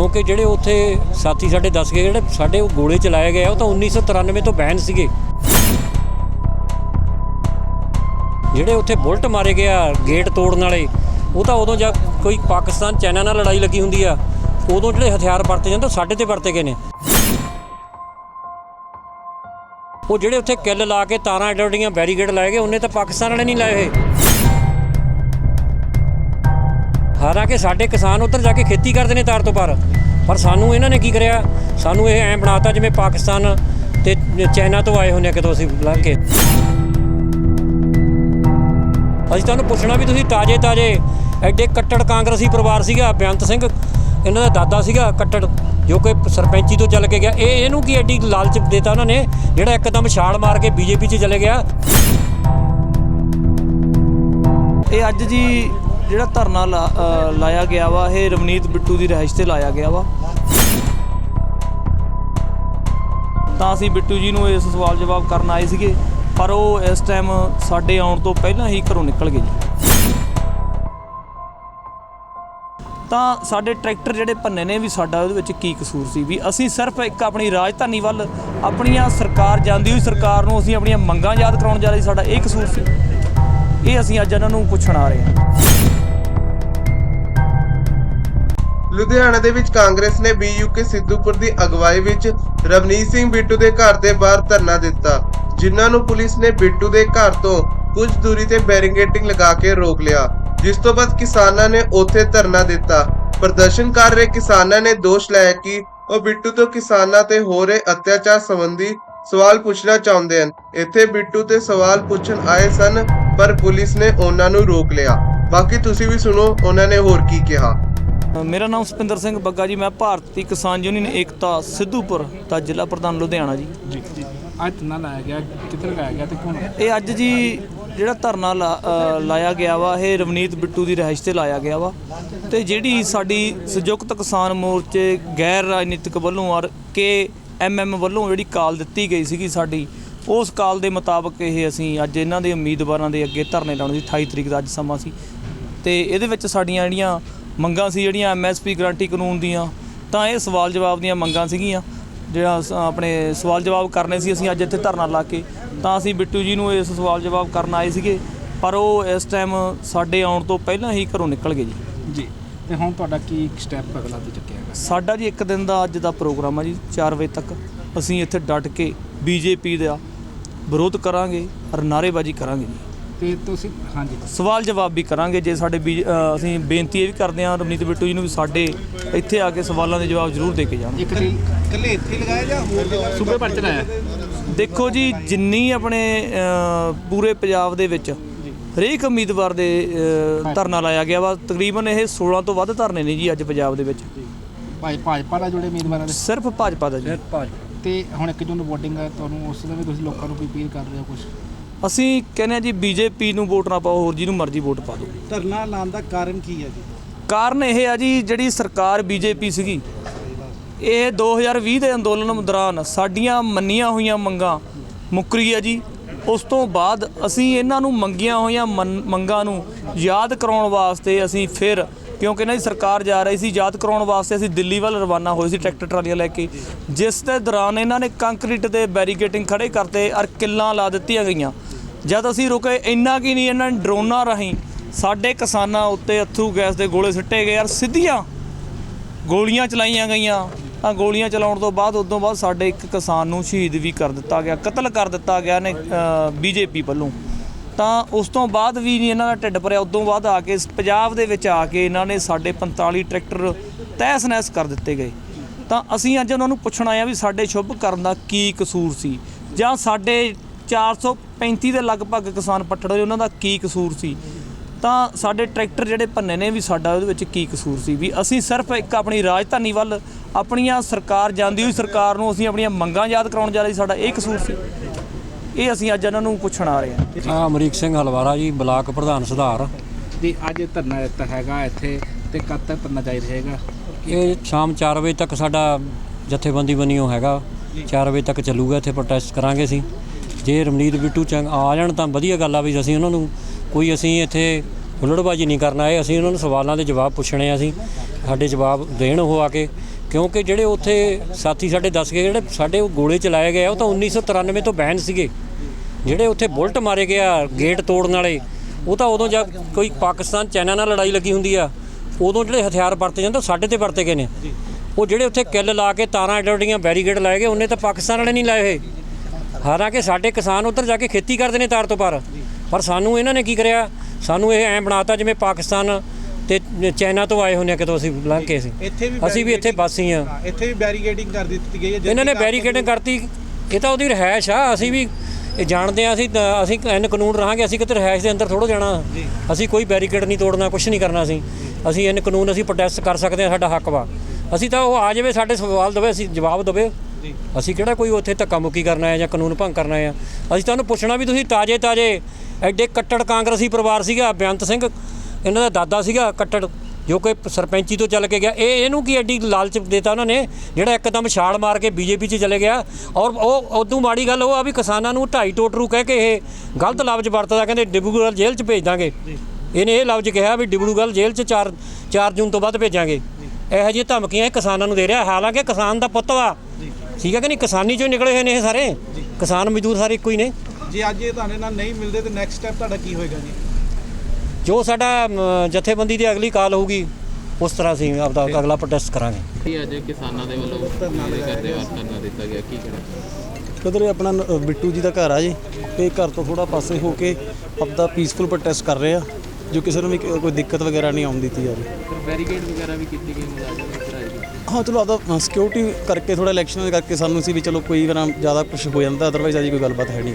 ਕਿਉਂਕਿ ਜਿਹੜੇ ਉੱਥੇ ਸਾਥੀ ਸਾਡੇ ਦੱਸ ਗਏ, ਜਿਹੜੇ ਸਾਡੇ ਉਹ ਗੋਲੇ ਚਲਾਏ ਗਏ ਉਹ ਤਾਂ 1993 ਤੋਂ ਬੈਨ ਸੀਗੇ। ਜਿਹੜੇ ਉੱਥੇ ਬੁਲਟ ਮਾਰੇ ਗਏ ਆ ਗੇਟ ਤੋੜਨ ਵਾਲੇ, ਉਹ ਤਾਂ ਉਦੋਂ ਜਾ ਕੋਈ ਪਾਕਿਸਤਾਨ ਚਾਈਨਾ ਨਾਲ ਲੜਾਈ ਲੱਗੀ ਹੁੰਦੀ ਆ, ਉਦੋਂ ਜਿਹੜੇ ਹਥਿਆਰ ਵਰਤੇ ਜਾਂਦੇ, ਉਹ ਸਾਡੇ ਤੇ ਵਰਤੇ ਗਏ ਨੇ। ਉਹ ਜਿਹੜੇ ਉੱਥੇ ਕਿੱਲ ਲਾ ਕੇ ਤਾਰਾਂ ਐਡੋਡੀਆਂ ਬੈਰੀਗੇਡ ਲਾਏ ਗਏ, ਉਹਨੇ ਤਾਂ ਪਾਕਿਸਤਾਨ ਵਾਲੇ ਨਹੀਂ ਲਾਏ ਹੋਏ। ਹਾਲਾਂਕਿ ਸਾਡੇ ਕਿਸਾਨ ਉੱਧਰ ਜਾ ਕੇ ਖੇਤੀ ਕਰਦੇ ਨੇ ਤਾਰ ਤੋਂ ਪਾਰ। ਪਰ ਸਾਨੂੰ ਇਹਨਾਂ ਨੇ ਕੀ ਕਰਿਆ? ਸਾਨੂੰ ਇਹ ਐਂ ਬਣਾਤਾ ਜਿਵੇਂ ਪਾਕਿਸਤਾਨ ਤੇ ਚਾਈਨਾ ਤੋਂ ਆਏ ਹੁੰਦੇ ਆ ਕਿਤੋਂ ਅਸੀਂ ਲੰਘ ਕੇ। ਅਸੀਂ ਤੁਹਾਨੂੰ ਪੁੱਛਣਾ ਵੀ ਤੁਸੀਂ ਤਾਜੇ ਤਾਜੇ ਐਡੇ ਕੱਟੜ ਕਾਂਗਰਸੀ ਪਰਿਵਾਰ ਸੀਗਾ ਬੇਅੰਤ ਸਿੰਘ, ਇਹਨਾਂ ਦਾ ਦਾਦਾ ਸੀਗਾ ਕੱਟੜ, ਜੋ ਕਿ ਸਰਪੰਚੀ ਤੋਂ ਚੱਲ ਕੇ ਗਿਆ। ਇਹ ਇਹਨੂੰ ਕੀ ਐਡੀ ਲਾਲਚ ਦਿੱਤਾ ਉਹਨਾਂ ਨੇ, ਜਿਹੜਾ ਇੱਕਦਮ ਛਾਲ ਮਾਰ ਕੇ ਬੀਜੇਪੀ 'ਚ ਚਲੇ ਗਿਆ? ਇਹ ਅੱਜ ਜੀ ਜਿਹੜਾ ਧਰਨਾ ਲਾ- ਲਾਇਆ ਗਿਆ ਵਾ, ਇਹ ਰਵਨੀਤ ਬਿੱਟੂ ਦੀ ਰਿਹਾਇਸ਼ ਤੇ ਲਾਇਆ ਗਿਆ ਵਾ। ਤਾਂ ਅਸੀਂ ਬਿੱਟੂ ਜੀ ਨੂੰ ਇਸ ਸਵਾਲ ਜਵਾਬ ਕਰਨ ਆਏ ਸੀਗੇ, ਪਰ ਉਹ ਇਸ ਟਾਈਮ ਸਾਡੇ ਆਉਣ ਤੋਂ ਪਹਿਲਾਂ ਹੀ ਘਰੋਂ ਨਿਕਲ ਗਏ ਜੀ। ਤਾਂ ਸਾਡੇ ਟਰੈਕਟਰ ਜਿਹੜੇ ਭੰਨੇ ਨੇ ਵੀ ਸਾਡਾ ਉਹਦੇ ਵਿੱਚ ਕੀ ਕਸੂਰ ਸੀ? ਵੀ ਅਸੀਂ ਸਿਰਫ ਇੱਕ ਆਪਣੀ ਰਾਜਧਾਨੀ ਵੱਲ ਆਪਣੀਆਂ ਸਰਕਾਰ, ਜਾਂਦੀ ਹੋਈ ਸਰਕਾਰ ਨੂੰ ਅਸੀਂ ਆਪਣੀਆਂ ਮੰਗਾਂ ਯਾਦ ਕਰਾਉਣ ਜਾ ਰਹੇ ਸਾਡਾ ਇਹ ਕਸੂਰ ਸੀ। ਇਹ ਅਸੀਂ ਅੱਜ ਇਹਨਾਂ ਨੂੰ ਪੁੱਛਣ ਆ ਰਹੇ ਹਾਂ। ਲੁਧਿਆਣਾ ਦੇ ਵਿੱਚ ਕਾਂਗਰਸ ਨੇ ਬੀਯੂਕੇ ਸਿੱਧੂਪੁਰ ਦੀ ਅਗਵਾਈ ਵਿੱਚ ਰਵਨੀਤ ਸਿੰਘ ਬਿੱਟੂ ਦੇ ਘਰ ਦੇ ਬਾਹਰ ਧਰਨਾ ਦਿੱਤਾ, ਜਿਨ੍ਹਾਂ ਨੂੰ ਪੁਲਿਸ ਨੇ ਬਿੱਟੂ ਦੇ ਘਰ ਤੋਂ ਕੁਝ ਦੂਰੀ ਤੇ ਬੈਰੀਕੇਡਿੰਗ ਲਗਾ ਕੇ ਰੋਕ ਲਿਆ, ਜਿਸ ਤੋਂ ਬਾਅਦ ਕਿਸਾਨਾਂ ਨੇ ਉੱਥੇ ਧਰਨਾ ਦਿੱਤਾ। ਪ੍ਰਦਰਸ਼ਨ ਕਰ ਰਹੇ ਕਿਸਾਨਾਂ ਨੇ ਦੋਸ਼ ਲਾਇਆ ਕਿ ਉਹ ਬਿੱਟੂ ਤੋਂ ਕਿਸਾਨਾਂ ਤੇ ਹੋ ਰਹੇ ਅਤਿਆਚਾਰ ਸੰਬੰਧੀ ਸਵਾਲ ਪੁੱਛਣਾ ਚਾਹੁੰਦੇ ਹਨ। ਇੱਥੇ ਬਿੱਟੂ ਤੇ ਸਵਾਲ ਪੁੱਛਣ ਆਏ ਸਨ, ਪਰ ਪੁਲਿਸ ਨੇ ਉਹਨਾਂ ਨੂੰ ਰੋਕ ਲਿਆ। ਬਾਕੀ ਤੁਸੀਂ ਵੀ ਸੁਣੋ, ਉਹਨਾਂ ਨੇ ਹੋਰ ਕੀ ਕਿਹਾ। ਮੇਰਾ ਨਾਮ ਸੁਪਿੰਦਰ ਸਿੰਘ ਬੱਗਾ ਜੀ ਮੈਂ ਭਾਰਤੀ ਕਿਸਾਨ ਯੂਨੀਅਨ ਏਕਤਾ ਸਿੱਧੂਪੁਰ ਦਾ ਜ਼ਿਲ੍ਹਾ ਪ੍ਰਧਾਨ ਲੁਧਿਆਣਾ ਜੀ। ਜੀ ਜੀ। ਅੱਜ ਧਰਨਾ ਲਾਇਆ ਗਿਆ ਕਿੱਧਰ ਲਾਇਆ ਗਿਆ ਤੇ ਕੌਣ ਇਹ ਅੱਜ ਜੀ ਜਿਹੜਾ ਧਰਨਾ ਲਾਇਆ ਗਿਆ ਵਾ ਇਹ ਰਵਨੀਤ ਬਿੱਟੂ ਦੀ ਰਿਹਾਇਸ਼ ਤੇ ਲਾਇਆ ਗਿਆ ਵਾ। ਤੇ ਜਿਹੜੀ ਸਾਡੀ ਸੰਯੁਕਤ ਕਿਸਾਨ ਮੋਰਚੇ ਗੈਰ ਰਾਜਨੀਤਿਕ ਵੱਲੋਂ ਔਰ ਕੇ ਐਮਐਮ ਵੱਲੋਂ ਜਿਹੜੀ ਕਾਲ ਦਿੱਤੀ ਗਈ ਸੀਗੀ ਸਾਡੀ ਉਸ ਕਾਲ ਦੇ ਮੁਤਾਬਕ ਇਹ ਅਸੀਂ ਅੱਜ ਇਹਨਾਂ ਦੇ ਉਮੀਦਵਾਰਾਂ ਦੇ ਅੱਗੇ ਧਰਨੇ ਲਾਉਣ ਦੀ 28 ਤਰੀਕ ਦਾ ਅੱਜ ਸਮਾਂ ਸੀ। ਤੇ ਇਹਦੇ ਵਿੱਚ ਸਾਡੀਆਂ ਜਿਹੜੀਆਂ ਮੰਗਾਂ ਸੀ ਜਿਹੜੀਆਂ ਐਮਐਸਪੀ ਗਾਰੰਟੀ ਕਾਨੂੰਨ ਦੀਆਂ ਤਾਂ ਇਹ ਸਵਾਲ ਜਵਾਬ ਦੀਆਂ ਮੰਗਾਂ ਸੀਗੀਆਂ। ਜਿਹੜਾ ਆਪਣੇ ਸਵਾਲ ਜਵਾਬ ਕਰਨੇ ਸੀ ਅਸੀਂ ਅੱਜ ਇੱਥੇ ਧਰਨਾ ਲਾ ਕੇ ਤਾਂ ਅਸੀਂ ਬਿੱਟੂ ਜੀ ਨੂੰ ਇਸ ਸਵਾਲ ਜਵਾਬ ਕਰਨ ਆਏ ਸੀਗੇ ਪਰ ਉਹ ਇਸ ਟਾਈਮ ਸਾਡੇ ਆਉਣ ਤੋਂ ਪਹਿਲਾਂ ਹੀ ਘਰੋਂ ਨਿਕਲ ਗਏ ਜੀ। ਜੀ ਤੇ ਹੁਣ ਤੁਹਾਡਾ ਕੀ ਸਟੈਪ ਅਗਲਾ ਤੇ ਚੱਕਿਆ ਹੈਗਾ? ਸਾਡਾ ਜੀ ਇੱਕ ਦਿਨ ਦਾ ਅੱਜ ਦਾ ਪ੍ਰੋਗਰਾਮ ਆ ਜੀ 4 ਵਜੇ ਤੱਕ। ਅਸੀਂ ਇੱਥੇ ਡਟ ਕੇ ਬੀਜੇਪੀ ਦਾ ਵਿਰੋਧ ਕਰਾਂਗੇ ਔਰ ਨਾਅਰੇਬਾਜ਼ੀ ਕਰਾਂਗੇ ਜੀ। ਤੇ ਤੁਸੀਂ ਹਾਂਜੀ। ਸਵਾਲ ਜਵਾਬ ਵੀ ਕਰਾਂਗੇ। ਜੇ ਸਾਡੇ ਅ, ਅਸੀਂ ਬੇਨਤੀ ਇਹ ਵੀ ਕਰਦੇ ਹਾਂ ਰਵਨੀਤ ਬਿੱਟੂ ਜੀ ਨੂੰ ਵੀ ਸਾਡੇ ਇੱਥੇ ਆ ਕੇ ਸਵਾਲਾਂ ਦੇ ਜਵਾਬ ਜ਼ਰੂਰ ਦੇ ਕੇ ਜਾਣ। ਇੱਕ ਤੇ ਇਕੱਲੇ ਇੱਥੇ ਲਗਾਇਆ ਜਾਂ ਹੋਰ ਜਗ੍ਹਾ ਸੂਬੇ ਭਰ ਚ ਲਾਇਆ। ਦੇਖੋ ਜੀ ਜਿੰਨੀ ਆਪਣੇ ਅ, ਪੂਰੇ ਪੰਜਾਬ ਦੇ ਵਿੱਚ ਹਰੇਕ ਉਮੀਦਵਾਰ ਦੇ ਅ, ਧਰਨਾ ਲਾਇਆ ਗਿਆ ਵਾ ਤਕਰੀਬਨ ਇਹ 16 ਤੋਂ ਵੱਧ ਧਰਨੇ ਨੇ ਜੀ ਅੱਜ ਪੰਜਾਬ ਦੇ ਵਿੱਚ। ਭਾਈ ਭਾਜਪਾ ਦਾ ਜੁੜੇ ਉਮੀਦਵਾਰਾਂ ਦੇ ਸਿਰਫ ਭਾਜਪਾ ਦਾ ਜੀ। ਤੇ ਹੁਣ ਇੱਕ ਜੂਨ ਵੋਟਿੰਗ ਹੈ ਤੁਹਾਨੂੰ ਉਸ ਦੇ ਵੀ ਤੁਸੀਂ ਲੋਕਾਂ ਨੂੰ ਕੋਈ ਅਪੀਲ ਕਰ ਰਹੇ ਹੋ ਕੁਝ ਅਸੀਂ ਕਹਿੰਦੇ ਹਾਂ ਜੀ ਬੀਜੇਪੀ ਨੂੰ ਵੋਟ ਨਾ ਪਾਓ ਹੋਰ ਜਿਹਨੂੰ ਮਰਜ਼ੀ ਵੋਟ ਪਾ ਦਿਓ। ਧਰਨਾ ਲਾਉਣ ਦਾ ਕਾਰਨ ਕੀ ਹੈ ਜੀ? ਕਾਰਨ ਇਹ ਆ ਜੀ ਜਿਹੜੀ ਸਰਕਾਰ ਬੀਜੇਪੀ ਸੀਗੀ ਇਹ 2020 ਦੇ ਅੰਦੋਲਨ ਦੌਰਾਨ ਸਾਡੀਆਂ ਮੰਨੀਆਂ ਹੋਈਆਂ ਮੰਗਾਂ ਮੁੱਕਰੀ ਆ ਜੀ। ਉਸ ਤੋਂ ਬਾਅਦ ਅਸੀਂ ਇਹਨਾਂ ਨੂੰ ਮੰਗੀਆਂ ਹੋਈਆਂ ਮੰਗਾਂ ਨੂੰ ਯਾਦ ਕਰਾਉਣ ਵਾਸਤੇ ਅਸੀਂ ਫਿਰ ਕਿਉਂਕਿ ਇਹਨਾਂ ਦੀ ਸਰਕਾਰ ਜਾ ਰਹੀ ਸੀ ਯਾਦ ਕਰਾਉਣ ਵਾਸਤੇ ਅਸੀਂ ਦਿੱਲੀ ਵੱਲ ਰਵਾਨਾ ਹੋਏ ਸੀ ਟਰੈਕਟਰ ਟਰਾਲੀਆਂ ਲੈ ਕੇ। ਜਿਸ ਦੇ ਦੌਰਾਨ ਇਹਨਾਂ ਨੇ ਕੰਕਰੀਟ ਦੇ ਬੈਰੀਕੇਟਿੰਗ ਖੜੇ ਕਰਤੇ ਔਰ ਕਿੱਲਾਂ ਲਾ ਦਿੱਤੀਆਂ ਗਈਆਂ। ਜਦ ਅਸੀਂ ਰੁਕੇ, ਇੰਨਾ ਕੀ ਨਹੀਂ, ਇਹਨਾਂ ਨੇ ਡਰੋਨਾਂ ਰਾਹੀਂ ਸਾਡੇ ਕਿਸਾਨਾਂ ਉੱਤੇ ਅਥਰੂ ਗੈਸ ਦੇ ਗੋਲੇ ਸਿੱਟੇ ਗਏ। ਯਾਰ, ਸਿੱਧੀਆਂ ਗੋਲੀਆਂ ਚਲਾਈਆਂ ਗਈਆਂ। ਤਾਂ ਗੋਲੀਆਂ ਚਲਾਉਣ ਤੋਂ ਬਾਅਦ, ਉਦੋਂ ਬਾਅਦ ਸਾਡੇ ਇੱਕ ਕਿਸਾਨ ਨੂੰ ਸ਼ਹੀਦ ਵੀ ਕਰ ਦਿੱਤਾ ਗਿਆ, ਕਤਲ ਕਰ ਦਿੱਤਾ ਗਿਆ ਨੇ ਬੀਜੇਪੀ ਵੱਲੋਂ। ਤਾਂ ਉਸ ਤੋਂ ਬਾਅਦ ਵੀ ਨਹੀਂ ਇਹਨਾਂ ਦਾ ਢਿੱਡ ਭਰਿਆ। ਉਦੋਂ ਬਾਅਦ ਆ ਕੇ, ਪੰਜਾਬ ਦੇ ਵਿੱਚ ਆ ਕੇ ਇਹਨਾਂ ਨੇ ਸਾਡੇ 45 ਟਰੈਕਟਰ ਤਹਿਸ ਨਹਿਸ ਕਰ ਦਿੱਤੇ ਗਏ। ਤਾਂ ਅਸੀਂ ਅੱਜ ਉਹਨਾਂ ਨੂੰ ਪੁੱਛਣਾ ਆ ਵੀ ਸਾਡੇ ਸ਼ੁਭ ਕਰਨ ਦਾ ਕੀ ਕਸੂਰ ਸੀ? ਜਾਂ ਸਾਡੇ 435 ਦੇ ਲਗਭਗ ਕਿਸਾਨ ਪੱਟੜ ਹੋਏ ਉਹਨਾਂ ਦਾ ਕੀ ਕਸੂਰ ਸੀ? ਤਾਂ ਸਾਡੇ ਟਰੈਕਟਰ ਜਿਹੜੇ ਭੰਨੇ ਨੇ ਵੀ ਸਾਡਾ ਉਹਦੇ ਵਿੱਚ ਕੀ ਕਸੂਰ ਸੀ? ਵੀ ਅਸੀਂ ਸਿਰਫ ਇੱਕ ਆਪਣੀ ਰਾਜਧਾਨੀ ਵੱਲ ਆਪਣੀਆਂ ਸਰਕਾਰ ਜਾਂਦੀ ਹੋਈ ਸਰਕਾਰ ਨੂੰ ਅਸੀਂ ਆਪਣੀਆਂ ਮੰਗਾਂ ਯਾਦ ਕਰਾਉਣ ਜਾ ਰਹੇ ਸੀ, ਸਾਡਾ ਇਹ ਕਸੂਰ ਸੀ। ਇਹ ਅਸੀਂ ਅੱਜ ਇਹਨਾਂ ਨੂੰ ਪੁੱਛਣ ਆ ਰਹੇ ਹਾਂ। ਆ ਅਮਰੀਕ ਸਿੰਘ ਹਲਵਾਰਾ ਜੀ ਬਲਾਕ ਪ੍ਰਧਾਨ ਸੁਧਾਰ। ਤੇ ਅੱਜ ਧਰਨਾ ਦਿੱਤਾ ਹੈਗਾ ਇੱਥੇ ਤੇ ਕਦ ਤੱਕ ਧਰਨਾ ਜਾਰੀ ਰਹੇਗਾ? ਇਹ ਸ਼ਾਮ 4 ਵਜੇ ਤੱਕ ਸਾਡਾ ਜਥੇਬੰਦੀ ਬਣੀਓ ਹੈਗਾ। 4 ਵਜੇ ਤੱਕ ਚੱਲੂਗਾ ਇੱਥੇ ਪ੍ਰੋਟੈਸਟ ਕਰਾਂਗੇ ਅਸੀਂ। ਜੇ ਰਮਨੀਤ ਬਿੱਟੂ ਚੰਗ ਆ ਜਾਣ ਤਾਂ ਵਧੀਆ ਗੱਲ ਆ ਵੀ ਅਸੀਂ ਉਹਨਾਂ ਨੂੰ ਕੋਈ ਅਸੀਂ ਇੱਥੇ ਹੁੱਲੜਬਾਜੀ ਨਹੀਂ ਕਰਨਾ ਇਹ ਅਸੀਂ ਉਹਨਾਂ ਨੂੰ ਸਵਾਲਾਂ ਦੇ ਜਵਾਬ ਪੁੱਛਣੇ ਆ ਅਸੀਂ ਸਾਡੇ ਜਵਾਬ ਦੇਣ ਉਹ ਆ ਕੇ। ਕਿਉਂਕਿ ਜਿਹੜੇ ਉੱਥੇ ਸਾਥੀ ਸਾਡੇ ਦੱਸ ਗਏ ਜਿਹੜੇ ਸਾਡੇ ਉਹ ਗੋਲੇ ਚਲਾਏ ਗਏ ਆ, ਉਹ ਤਾਂ 1993 ਤੋਂ ਬੈਨ ਸੀਗੇ। ਜਿਹੜੇ ਉੱਥੇ ਬੁਲਟ ਮਾਰੇ ਗਿਆ ਗੇਟ ਤੋੜਨ ਵਾਲੇ ਉਹ ਤਾਂ ਉਦੋਂ ਜਦ ਕੋਈ ਪਾਕਿਸਤਾਨ ਚਾਈਨਾ ਨਾਲ ਲੜਾਈ ਲੱਗੀ ਹੁੰਦੀ ਆ ਉਦੋਂ ਜਿਹੜੇ ਹਥਿਆਰ ਵਰਤੇ ਜਾਂਦੇ ਉਹ ਸਾਡੇ ਤੇ ਵਰਤੇ ਗਏ ਨੇ। ਉਹ ਜਿਹੜੇ ਉੱਥੇ ਕਿੱਲ ਲਾ ਕੇ ਤਾਰਾਂ ਐਡੋਡੀਆਂ ਬੈਰੀਗੇਡ ਲਾਏ ਗਏ ਉਹਨੇ ਤਾਂ ਪਾਕਿਸਤਾਨ ਵਾਲੇ ਨਹੀਂ ਲਾਏ ਹੋਏ। ਹਾਲਾਂਕਿ ਸਾਡੇ ਕਿਸਾਨ ਉੱਧਰ ਜਾ ਕੇ ਖੇਤੀ ਕਰਦੇ ਨੇ ਤਾਰ ਤੋਂ ਪਾਰ। ਪਰ ਸਾਨੂੰ ਇਹਨਾਂ ਨੇ ਕੀ ਕਰਿਆ? ਸਾਨੂੰ ਇਹ ਐਂ ਬਣਾਤਾ ਜਿਵੇਂ ਪਾਕਿਸਤਾਨ ਤੇ ਚਾਈਨਾ ਤੋਂ ਆਏ ਹੁੰਨੇ ਕਿਤੋਂ ਅਸੀਂ ਲੰਘ ਕੇ ਸੀ ਅਸੀਂ ਵੀ ਇੱਥੇ ਵਾਸੀ ਆ ਇੱਥੇ ਵੀ ਬੈਰੀਕੇਡਿੰਗ ਕਰ ਦਿੱਤੀ ਗਈ ਹੈ ਇਹਨਾਂ ਨੇ ਬੈਰੀਕੇਡਿੰਗ ਕਰਤੀ। ਇਹ ਤਾਂ ਉਹਦੀ ਰਹਿائش ਆ ਅਸੀਂ ਵੀ ਇਹ ਜਾਣਦੇ ਆ ਅਸੀਂ ਅਸੀਂ ਐਨ ਕਾਨੂੰਨ ਰਹਾਂਗੇ ਅਸੀਂ ਕਿਤੇ ਰਹਿائش ਦੇ ਅੰਦਰ ਥੋੜੋ ਜਾਣਾ। ਅਸੀਂ ਕੋਈ ਬੈਰੀਕੇਡ ਨਹੀਂ ਤੋੜਨਾ ਕੁਝ ਨਹੀਂ ਕਰਨਾ ਅਸੀਂ। ਅਸੀਂ ਐਨ ਕਾਨੂੰਨ ਅਸੀਂ ਪ੍ਰੋਟੈਸਟ ਕਰ ਸਕਦੇ ਆ ਸਾਡਾ ਹੱਕ ਵਾ। ਅਸੀਂ ਤਾਂ ਉਹ ਆ ਜਾਵੇ ਸਾਡੇ ਸਵਾਲ ਦਵੇ ਅਸੀਂ ਜਵਾਬ ਦਵੇ। ਅਸੀਂ ਕਿਹੜਾ ਕੋਈ ਉੱਥੇ ਧੱਕਾ ਮੁੱਕੀ ਕਰਨਾ ਹੈ ਜਾਂ ਕਾਨੂੰਨ ਭੰਗ ਕਰਨਾ ਹੈ ਅਸੀਂ ਤੁਹਾਨੂੰ ਪੁੱਛਣਾ ਵੀ ਤੁਸੀਂ ਤਾਜੇ ਤਾਜੇ ਐਡੇ ਕੱਟੜ ਕਾਂਗਰਸੀ ਪਰਿਵਾਰ ਸੀਗਾ ਬੇਅੰਤ ਸਿੰਘ ਇਹਨਾਂ ਦਾ ਦਾਦਾ ਸੀਗਾ ਕੱਟੜ ਜੋ ਕਿ ਸਰਪੰਚੀ ਤੋਂ ਚੱਲ ਕੇ ਗਿਆ। ਇਹ ਇਹਨੂੰ ਕੀ ਐਡੀ ਲਾਲਚ ਦਿੱਤਾ ਉਹਨਾਂ ਨੇ? ਜਿਹੜਾ ਇੱਕਦਮ ਛਾਲ ਮਾਰ ਕੇ ਬੀਜੇਪੀ 'ਚ ਚਲੇ ਗਿਆ। ਔਰ ਉਹ ਉਦੋਂ ਮਾੜੀ ਗੱਲ ਉਹ ਆ ਵੀ ਕਿਸਾਨਾਂ ਨੂੰ ਢਾਈ ਟੋਟਰੂ ਕਹਿ ਕੇ ਇਹ ਗਲਤ ਲਫ਼ਜ਼ ਵਰਤਦਾ ਕਹਿੰਦੇ ਡਿਬਰੂਗੜ੍ਹ ਜੇਲ੍ਹ 'ਚ ਭੇਜ ਦਾਂਗੇ ਇਹਨੇ ਇਹ ਲਫ਼ਜ਼ ਕਿਹਾ ਵੀ ਡਿਬਰੂਗੜ੍ਹ ਜੇਲ੍ਹ 'ਚ 4 4 ਜੂਨ ਤੋਂ ਬਾਅਦ ਭੇਜਾਂਗੇ। ਇਹੋ ਜਿਹੀਆਂ ਧਮਕੀਆਂ ਇਹ ਕਿਸਾਨਾਂ ਨੂੰ ਦੇ ਰਿਹਾ। ਹਾਲਾਂਕਿ ਕਿਸਾਨ ਦਾ ਪੁੱਤ ਵਾ। ਠੀਕ ਹੈ ਕਿ ਨਹੀਂ? ਕਿਸਾਨੀ ਚੋਂ ਨਿਕਲੇ ਹੋਏ ਨੇ ਇਹ ਸਾਰੇ? ਕਿਸਾਨ ਮਜ਼ਦੂਰ ਸਾਰੇ ਇੱਕੋ ਹੀ ਨੇ? ਜੇ ਅੱਜ ਇਹ ਤੁਹਾਡੇ ਨਾਲ ਨਹੀਂ ਮਿਲਦੇ ਤੇ ਨੈਕਸਟ ਸਟੈਪ ਤੁਹਾਡਾ ਕੀ ਹੋਏਗਾ ਜੀ? ਜੋ ਸਾਡਾ ਜਥੇਬੰਦੀ ਦੀ ਅਗਲੀ ਕਾਲ ਹੋਊਗੀ ਉਸ ਤਰ੍ਹਾਂ ਅਸੀਂ ਆਪਦਾ ਅਗਲਾ ਪ੍ਰੋਟੈਸਟ ਕਰਾਂਗੇ। ਕੀ ਅੱਜ ਕਿਸਾਨਾਂ ਦੇ ਵੱਲੋਂ ਕਰਦੇ ਵਾਰ ਧਰਨਾ ਦਿੱਤਾ ਗਿਆ ਕੀ ਕਹਿਣਾ? ਕਦਰ ਆਪਣਾ ਬਿੱਟੂ ਜੀ ਦਾ ਘਰ ਆ ਜੀ ਇਹ ਘਰ ਤੋਂ ਥੋੜਾ ਪਾਸੇ ਹੋ ਕੇ ਆਪਦਾ ਪੀਸਫੁਲ ਪ੍ਰੋਟੈਸਟ ਕਰ ਰਹੇ ਆ ਜੋ ਕਿਸੇ ਨੂੰ ਵੀ ਕੋਈ ਦਿੱਕਤ ਵਗੈਰਾ ਨਹੀਂ ਆਉਣ ਦਿੱਤੀ ਜਾ ਰਹੀ। ਫਿਰ ਬੈਰੀਕੇਡ ਵਗੈਰਾ ਵੀ ਕੀਤੀ ਗਈ ਮੁਲਾਜ਼ਮ ਦੀ ਦੀ ਹਾਂ, ਚਲੋ ਆਪਦਾ ਸਿਕਿਉਰਿਟੀ ਕਰਕੇ ਥੋੜਾ ਇਲੈਕਸ਼ਨ ਕਰਕੇ ਸਾਨੂੰ ਸੀ ਵੀ ਚਲੋ ਕੋਈ ਵਾਰ ਜ਼ਿਆਦਾ ਕੁਝ ਹੋ ਜਾਂਦਾ ਅਦਰਵਾਈਜ਼ ਅਜੀ ਕੋਈ ਗੱਲਬਾਤ ਹੈ ਨਹੀਂ।